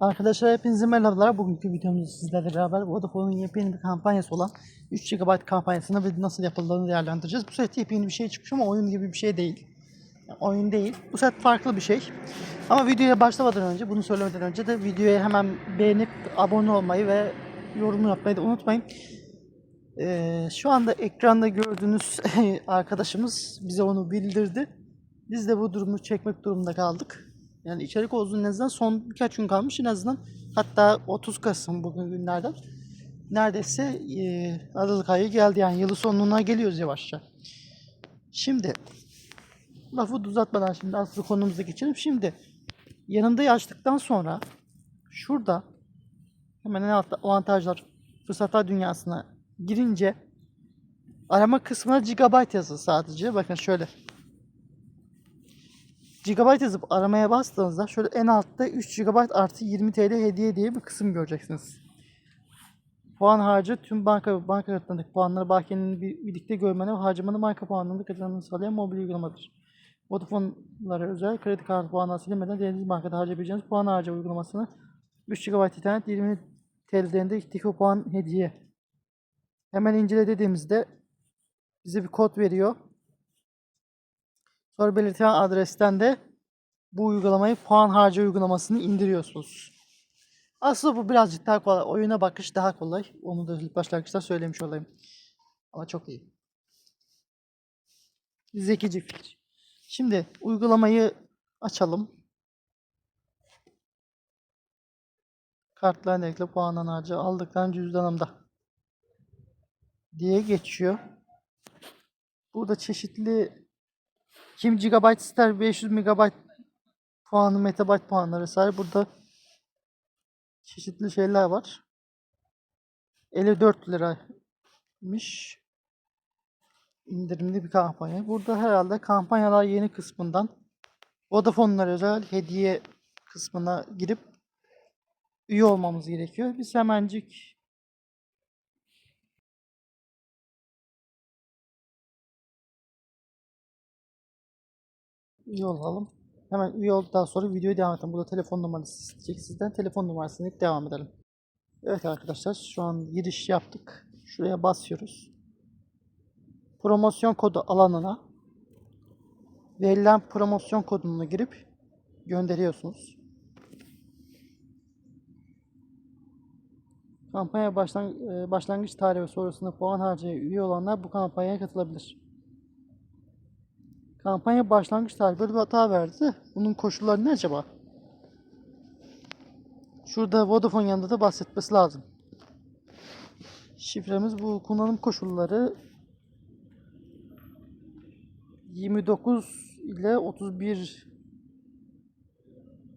Arkadaşlar hepinize merhabalar. Bugünkü videomuzda sizlerle beraber Vodafone'un yepyeni bir kampanyası olan 3 GB kampanyasını ve nasıl yapıldığını değerlendireceğiz. Bu set yepyeni bir şey çıkmış ama oyun gibi bir şey değil. Yani oyun değil. Bu set farklı bir şey. Ama videoya başlamadan önce, bunu söylemeden önce de videoya hemen beğenip abone olmayı ve yorum yapmayı da unutmayın. Ee, şu anda ekranda gördüğünüz arkadaşımız bize onu bildirdi. Biz de bu durumu çekmek durumunda kaldık. Yani içerik olsun en azından son birkaç gün kalmış en azından. Hatta 30 Kasım bugün günlerden. Neredeyse e, Aralık ayı geldi yani yılı sonuna geliyoruz yavaşça. Şimdi lafı uzatmadan şimdi asıl konumuza geçelim. Şimdi yanında açtıktan sonra şurada hemen en altta avantajlar fırsatlar dünyasına girince arama kısmına gigabyte yazılı sadece. Bakın şöyle GB yazıp aramaya bastığınızda şöyle en altta 3 GB artı 20 TL hediye diye bir kısım göreceksiniz. Puan harcı tüm banka banka kartlarındaki puanları bakiyenin bir- birlikte görmeni ve harcamanın banka puanlarını kazanmanı sağlayan mobil uygulamadır. Vodafone'lara özel kredi kartı puanları silinmeden dilediğiniz bankada harcayabileceğiniz puan harcama uygulamasını 3 GB internet 20 TL'lerinde Tiko puan hediye. Hemen incele dediğimizde bize bir kod veriyor. Sonra belirtilen adresten de bu uygulamayı puan harca uygulamasını indiriyorsunuz. Aslında bu birazcık daha kolay. Oyuna bakış daha kolay. Onu da başlangıçta söylemiş olayım. Ama çok iyi. Zekice fikir. Şimdi uygulamayı açalım. Kartlar ekle puandan harca aldıktan cüzdanımda diye geçiyor. Burada çeşitli kim GB ister 500 MB puanı, metabayt puanları vesaire. Burada çeşitli şeyler var. 54 liraymış. indirimli bir kampanya. Burada herhalde kampanyalar yeni kısmından Vodafone'lara özel hediye kısmına girip üye olmamız gerekiyor. Biz hemencik üye olalım. Hemen üye olduktan sonra videoyu devam edelim. Burada telefon numarası isteyecek sizden. Telefon numarasını ilk devam edelim. Evet arkadaşlar şu an giriş yaptık. Şuraya basıyoruz. Promosyon kodu alanına verilen promosyon kodunu girip gönderiyorsunuz. Kampanya başlang e, başlangıç tarihi sonrasında puan harcayıp üye olanlar bu kampanyaya katılabilir. Kampanya başlangıç tarihi bir hata verdi. Bunun koşulları ne acaba? Şurada Vodafone yanında da bahsetmesi lazım. Şifremiz bu kullanım koşulları 29 ile 31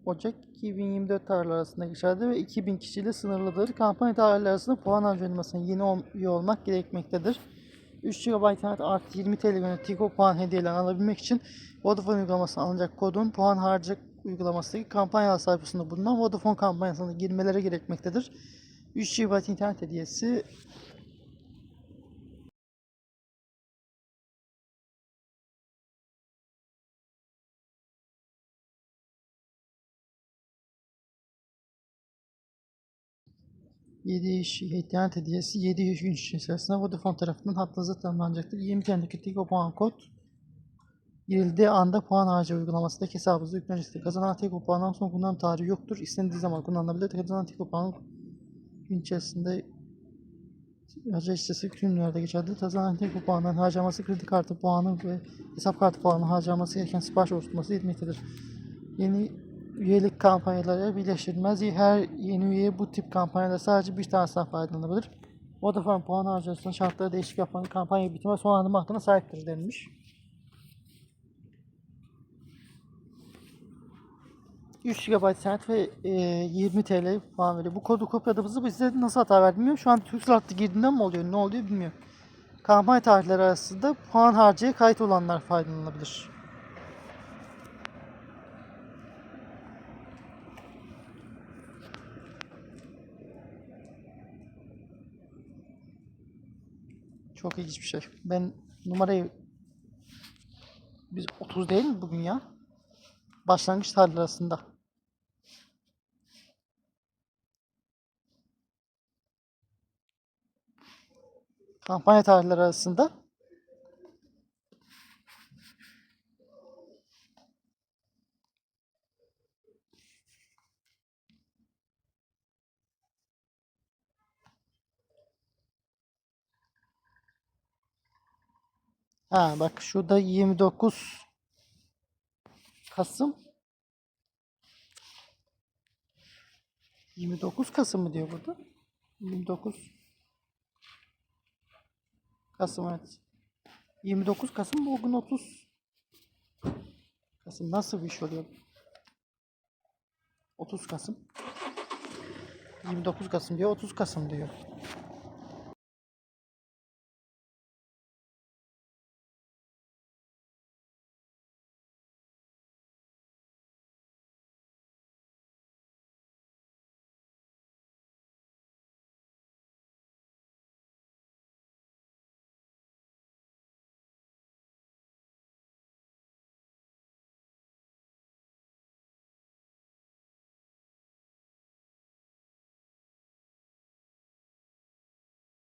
Ocak 2024 tarihleri arasında geçerli ve 2000 kişiyle sınırlıdır. Kampanya tarihleri arasında puan harcamasına yeni üye olmak gerekmektedir. 3 GB internet artı 20 TL günü Tigo puan hediyeyle alabilmek için Vodafone uygulamasına alınacak kodun puan harcı uygulamasındaki kampanya sayfasında bulunan Vodafone kampanyasına girmeleri gerekmektedir. 3 GB internet hediyesi Yedi iş internet hediyesi 7 gün içerisinde Vodafone tarafından hattınıza tanımlanacaktır. 20 TL'deki Tigo puan kod girildiği anda puan harcı uygulamasındaki hesabınıza yüklenecektir. Kazanan Tigo puandan sonra kullanım tarihi yoktur. İstendiği zaman kullanılabilir. Kazanan Tigo puanı gün içerisinde harca listesi tüm günlerde geçerli. Kazanan Tigo puanından harcaması kredi kartı puanı ve hesap kartı puanı harcaması gereken sipariş oluşturması hizmetidir. Yeni üyelik kampanyaları birleştirilmez. Her yeni üye bu tip kampanyada sadece bir tanesinden faydalanabilir. Vodafone puan harcamasının şartları değişik yapan kampanya bitme son adım hakkına sahiptir denilmiş. 3 GB internet ve e, 20 TL puan veriyor. Bu kodu kopyaladığımızda bize nasıl hata verdi bilmiyorum. Şu an Türk hattı girdiğinden mi oluyor, ne oluyor bilmiyorum. Kampanya tarihleri arasında puan harcaya kayıt olanlar faydalanabilir. Çok ilginç bir şey. Ben numarayı biz 30 değil mi bugün ya? Başlangıç tarihleri arasında. Kampanya tarihleri arasında Ha bak şurada 29 Kasım 29 Kasım mı diyor burada? 29 Kasım evet. 29 Kasım bugün 30 Kasım nasıl bir iş oluyor? 30 Kasım 29 Kasım diyor 30 Kasım diyor.